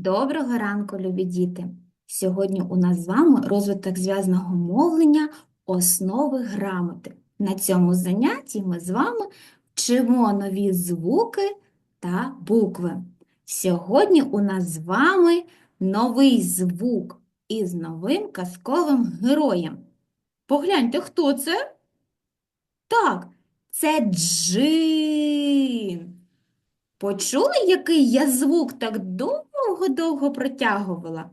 Доброго ранку, любі діти! Сьогодні у нас з вами розвиток зв'язного мовлення основи грамоти. На цьому занятті ми з вами вчимо нові звуки та букви. Сьогодні у нас з вами новий звук із новим казковим героєм. Погляньте, хто це? Так, це джин. Почули, який я звук так довго-довго протягувала?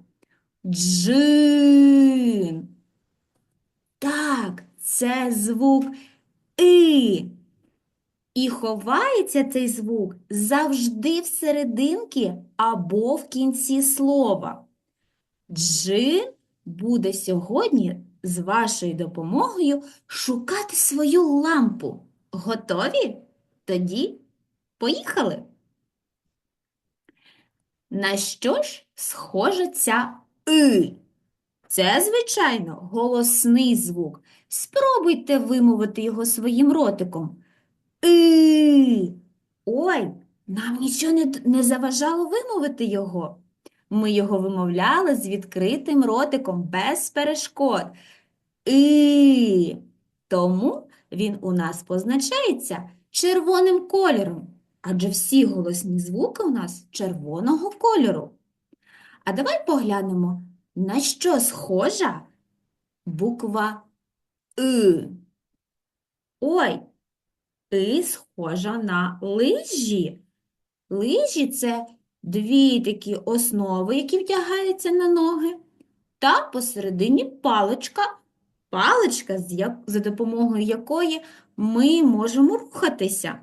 Джин. Так, це звук И. І ховається цей звук завжди всерединки або в кінці слова. Джин буде сьогодні з вашою допомогою шукати свою лампу. Готові? Тоді поїхали! На що ж схожа ця «и»? Це, звичайно, голосний звук. Спробуйте вимовити його своїм ротиком. «И». Ой, нам нічого не, не заважало вимовити його. Ми його вимовляли з відкритим ротиком, без перешкод. «И». Тому він у нас позначається червоним кольором адже всі голосні звуки у нас червоного кольору. А давай поглянемо, на що схожа буква И. Ой, И схожа на лижі. Лижі це дві такі основи, які вдягаються на ноги, та посередині паличка, паличка, за допомогою якої ми можемо рухатися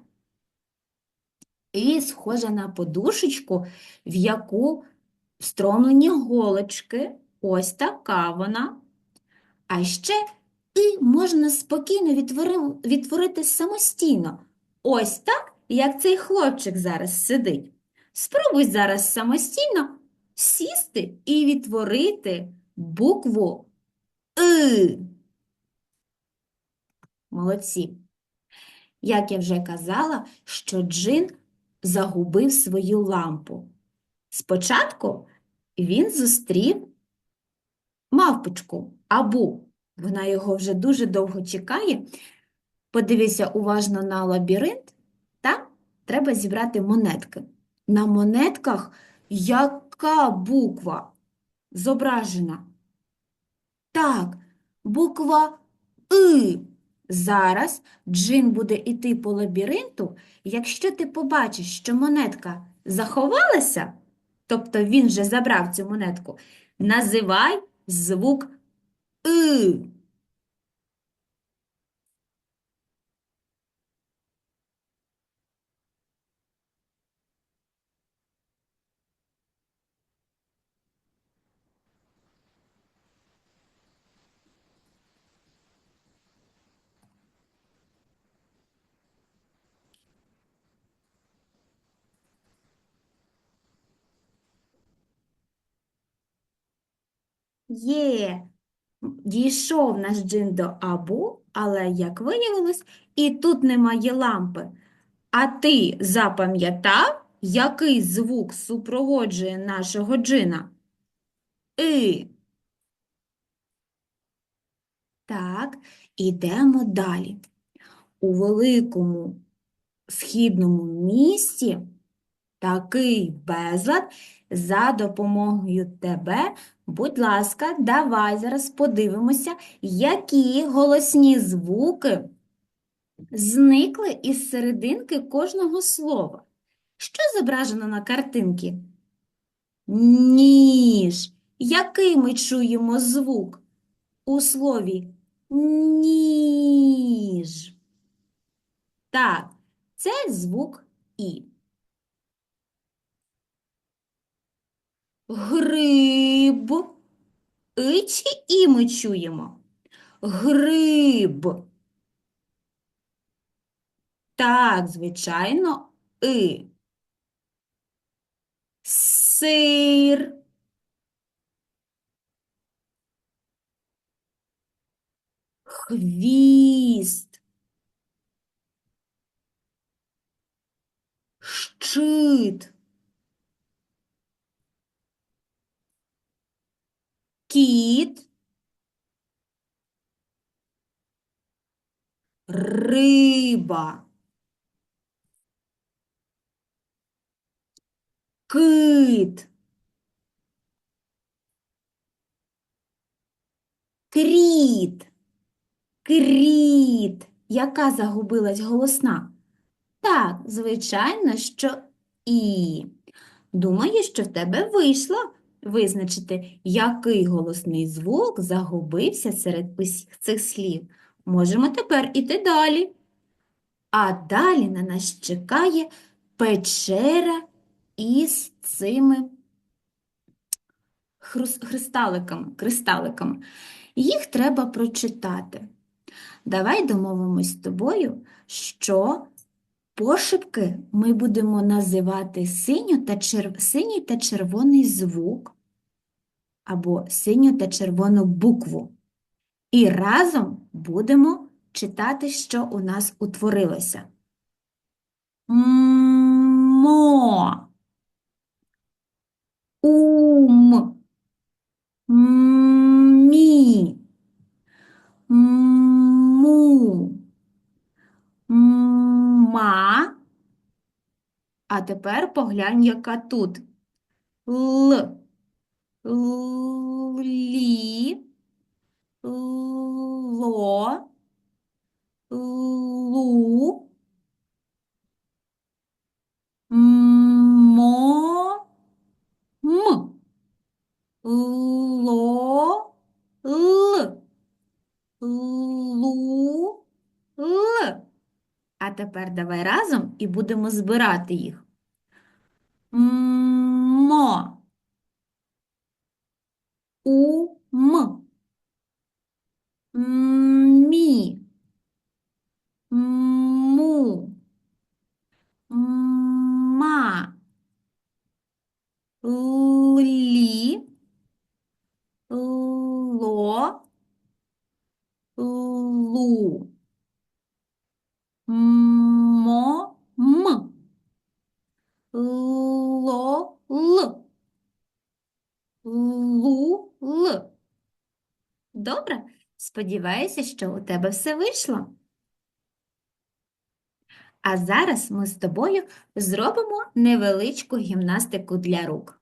і схожа на подушечку, в яку встромлені голочки. Ось така вона. А ще і можна спокійно відтворити самостійно. Ось так, як цей хлопчик зараз сидить. Спробуй зараз самостійно сісти і відтворити букву И. Молодці. Як я вже казала, що джин загубив свою лампу. Спочатку він зустрів мавпочку Абу. Вона його вже дуже довго чекає. Подивися уважно на лабіринт, та треба зібрати монетки. На монетках яка буква зображена? Так, буква И. Зараз джин буде йти по лабіринту, якщо ти побачиш, що монетка заховалася, тобто він вже забрав цю монетку, називай звук И. Є, дійшов наш джин до Абу, але, як виявилось, і тут немає лампи. А ти запам'ятав, який звук супроводжує нашого джина? И. Так, ідемо далі. У великому східному місті такий безлад за допомогою тебе Будь ласка, давай зараз подивимося, які голосні звуки зникли із серединки кожного слова. Що зображено на картинці? Ніж. Який ми чуємо звук у слові ніж? Так, це звук І. Гриб. И чи і ми чуємо? Гриб. Так, звичайно, и. Сир. Хвіст. Щит. Кіт, риба, кит, кріт, кріт. Яка загубилась голосна? Так, звичайно, що і. Думаю, що в тебе вийшло визначити, який голосний звук загубився серед усіх цих слів. Можемо тепер іти далі. А далі на нас чекає печера із цими христаликами, кристаликами. Їх треба прочитати. Давай домовимось з тобою, що пошепки ми будемо називати синю та чер... синій та червоний звук або синю та червону букву. І разом будемо читати, що у нас утворилося. Мо. Ум. Тепер поглянь, яка тут. Л. Лі. Ло. Лу. Мо. М. Ло. Л. Лу. Л. А тепер давай разом і будемо збирати їх. Мо. Ум. Мі. Му. Ма. Лі. Ло. Лу. Мо. М. Ло. Л. Лу. Л. Добре? Сподіваюся, що у тебе все вийшло. А зараз ми з тобою зробимо невеличку гімнастику для рук.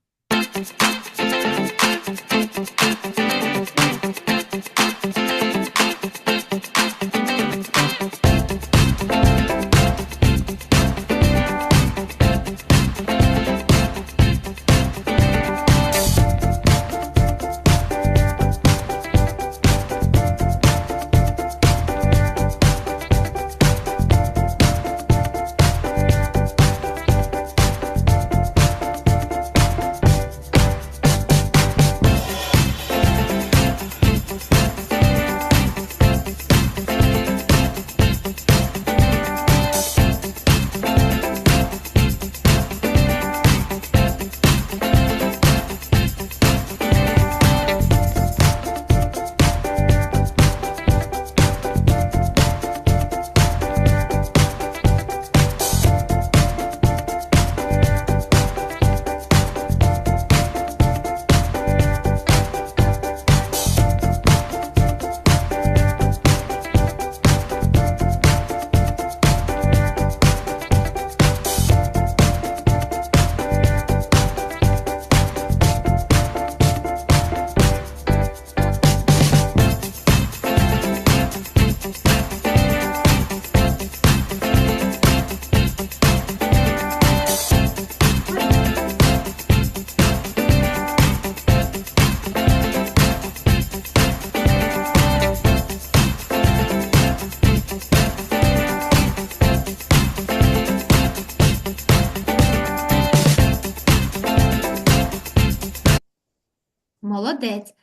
Молодець.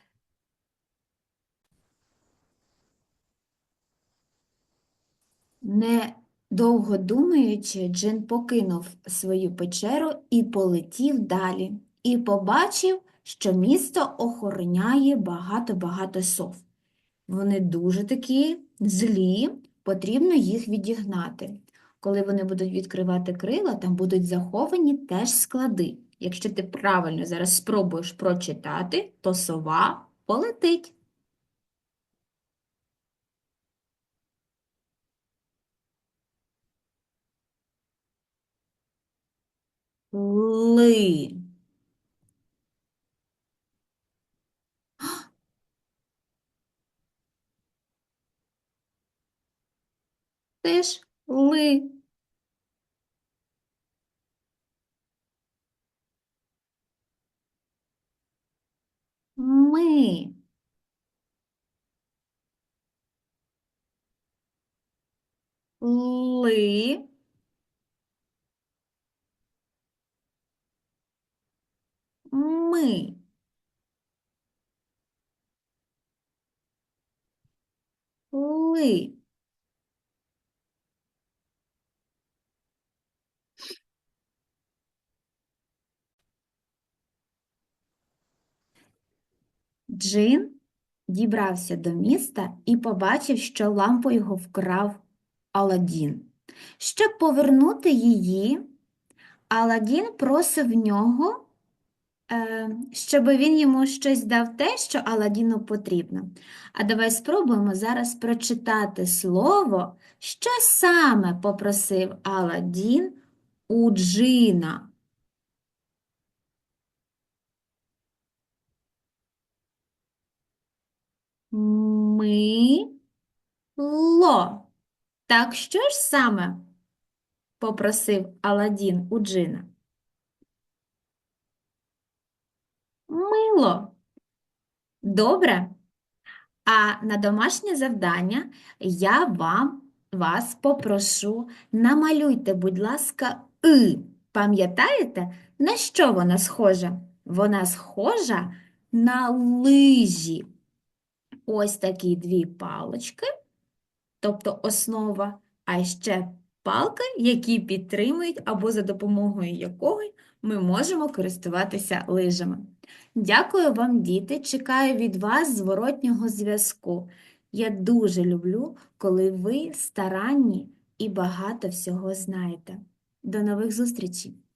Не довго думаючи, Джин покинув свою печеру і полетів далі. І побачив, що місто охороняє багато-багато сов. Вони дуже такі злі, потрібно їх відігнати. Коли вони будуть відкривати крила, там будуть заховані теж склади. Якщо ти правильно зараз спробуєш прочитати, то сова полетить. Ли. Теж ли. Ми. Ли. Ми. Ли. Джин дібрався до міста і побачив, що лампу його вкрав Аладдін. Щоб повернути її, Аладдін просив нього, е, щоб він йому щось дав те, що Аладдіну потрібно. А давай спробуємо зараз прочитати слово, що саме попросив Аладдін у Джина. Мило. Так що ж саме попросив Аладдін у Джина? Мило. Добре. А на домашнє завдання я вам вас попрошу, намалюйте, будь ласка, «и». Пам'ятаєте, на що вона схожа? Вона схожа на лижі. Ось такі дві палочки, тобто основа, а ще палки, які підтримують або за допомогою якої ми можемо користуватися лижами. Дякую вам, діти. Чекаю від вас зворотнього зв'язку. Я дуже люблю, коли ви старанні і багато всього знаєте. До нових зустрічей!